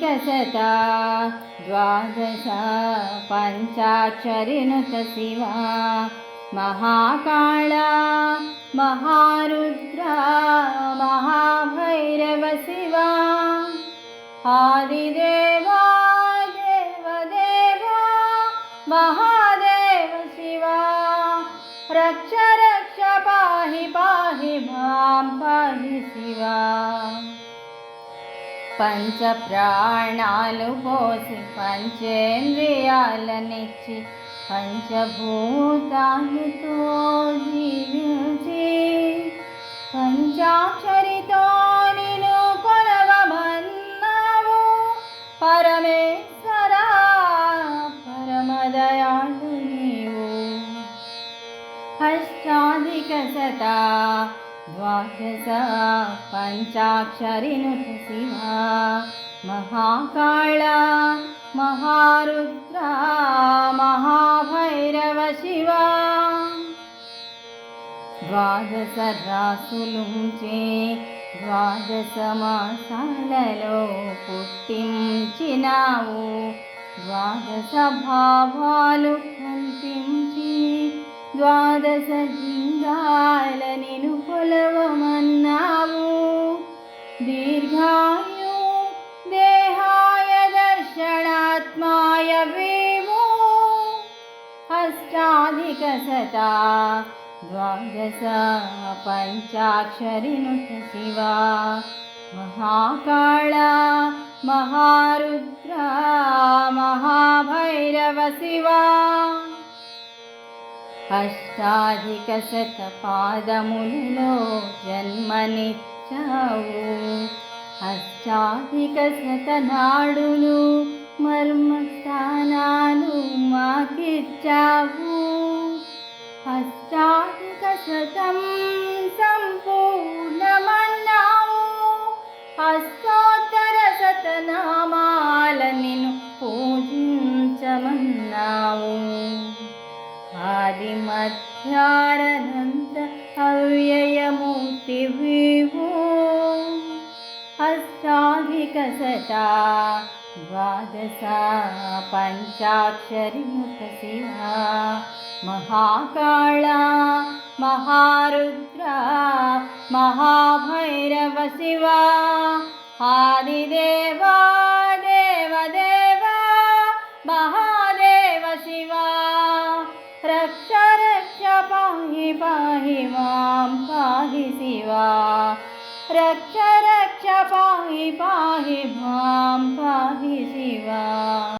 शता द्वादश पञ्चाक्षरिणुत शिवा महाकाला महारुद्रा महाभैरवशिवा। आदिदेवा పంచ ప్రాణాలు పోసి పంచేంద్రియాలనిచ్చి పంచభూతాలతో జీవించి పంచాక్షరితో ద్వాదశ పంచాక్షరినుత శివ మహాకాళ మహారుద్ర మహాభైరవ శివ ద్వాదశ రాసులుంచే ద్వాదశ మాసాలలో పుట్టించినావు. ద్వాదశ భావాలు కల్పించి ద్వాదశ లింగాల నిను కొలవమన్నావు దీర్ఘాయు దేహాయ దర్శనాత్మాయ వేమో అష్టాధిక శత ద్వాదశ పంచాక్షరినుత శివ మహాకాళ మహారుద్ర మహాభైరవ అష్టాధికశతపాదములలో జన్మనిచ్చావు. అష్టాధిక శతనాడులు మర్మస్థానాలు మాకిచ్చావు. అష్టాధిక विकसता। द्वादशा पञ्चाक्षरीकिवा महाकाला महारुद्रा महाभैरवशिवा आदिदेवा देवदेवा महादेव शिवा। रक्ष रक्ष पाहि पाहि मां पाहि शिवा। रक्ष च पाहि पाहि मां पाहि शिवा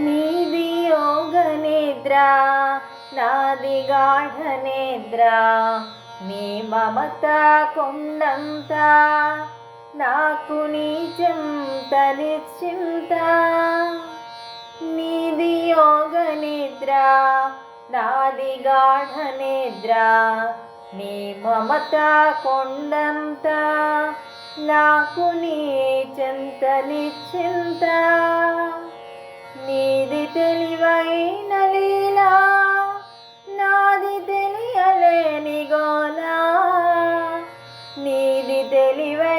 నీది యోగ నిద్ర నాది గాఢ నిద్ర. నీ మమత కొండంత నాకు నీచంత నిశ్చింత. నీది యోగ నిద్ర నాది గాఢ నిద్ర. నీ మమత కొండంత నాకు నీ చెంత నిశ్చింత. నీది తెలివైన లీలా నాది తెలియలేని గోలా నీది తెలివైన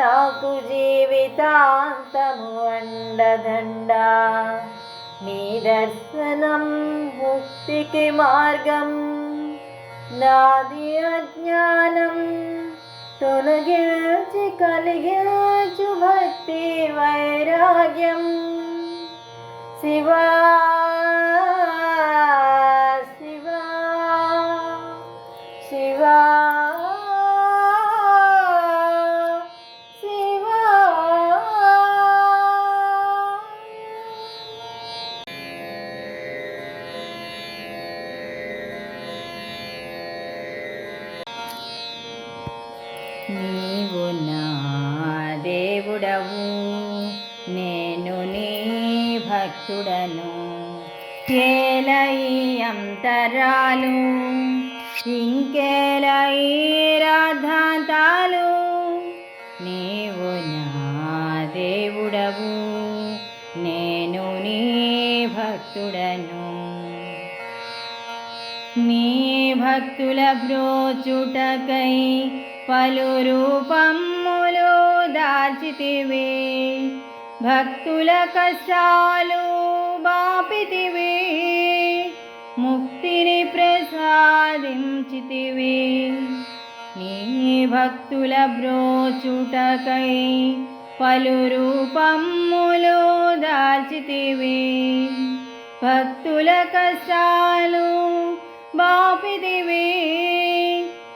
నాకు జీవితాంతము అండదండ. నీ దర్శనం ముక్తికి మార్గం. నాది అజ్ఞానం తొలగించి కలిగించు భక్తి వైరాగ్యం. శివా భక్తుడను కేలై అంతరాలు ఇంకేలై రాధాంతాలు నీవు నా దేవుడవు నేను నీ భక్తుడను. నీ భక్తుల బ్రోచుటకై పలు రూపములు దాచితివే. భక్తుల కష్టాలు బాపితివే ముక్తిని ప్రసాదించితివి. నీ భక్తుల బ్రోచుటకై పలు రూపములు దాచితివే భక్తుల కష్టాలు బాపితివి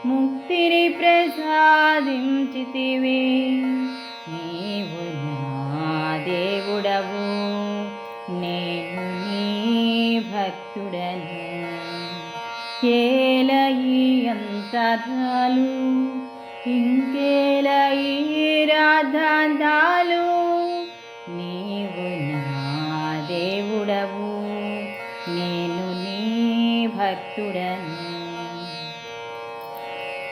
ముక్తిని ప్రసాదించితివి. దేవుడవు. నేను నీ భక్తుడను. కేలయి అంతరాలు ఇంకేలయి రాధాంతాలు నీవు నా దేవుడవు. నేను నీ భక్తుడను.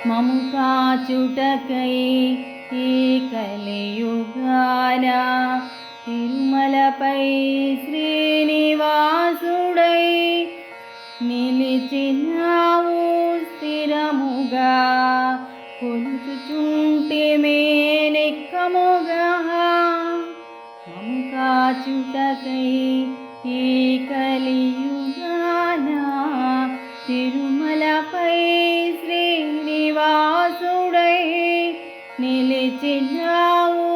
మముకా చుటకై ఈ కలియుగాన తిరుమలపై శ్రీనివాసుడై నిలిచినావు స్థిరముగా. కొలుచుచుంటే మేనెక్కముగా. మము కాచుటకై ఈ కలియుగాన. తిరుమలపై శ్రీనివాసుడై నిలిచినావు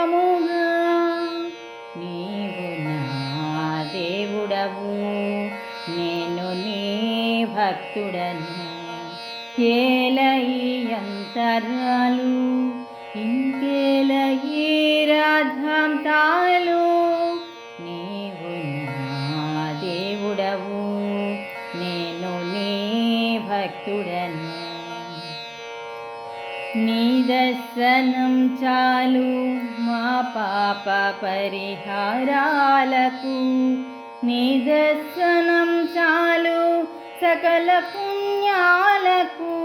మేనెక్కముగా నీవు నా దేవుడవు నేను నీ భక్తుడను. ఏలయి అంతరాలు ఇంకేలయి రాధాంతాలు నీవు నా దేవుడవు నేను నీ భక్తుడను. నీ దర్శనం చాలు మా పాప పరిహారాలకు. నీ దర్శనం చాలు సకల పుణ్యాలకు.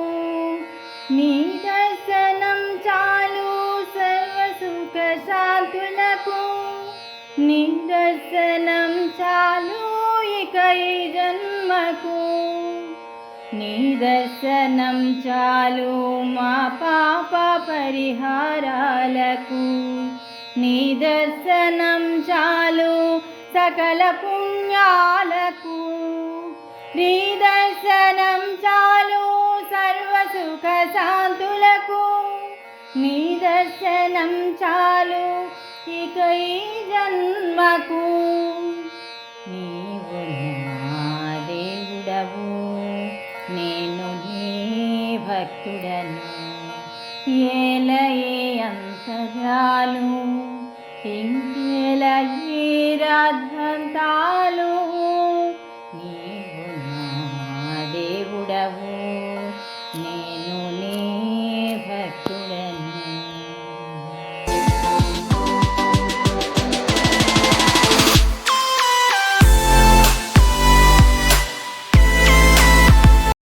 నీ దర్శనం చాలు సర్వ సుఖ శాంతులకు నీ దర్శనం చాలు ఇక ఈ జన్మకు. నీ దర్శనం చాలు మా పాప పరిహారాలకు. నీ దర్శనం చాలు సకల పుణ్యాలకు. నీ దర్శనం చాలు సర్వ సుఖ శాంతులకు. నీ దర్శనం చాలు ఇక ఈ జన్మకు భక్తుడను ఏలయే అంతరాలు ఇంకేల ఇంకేలయే రాజ్య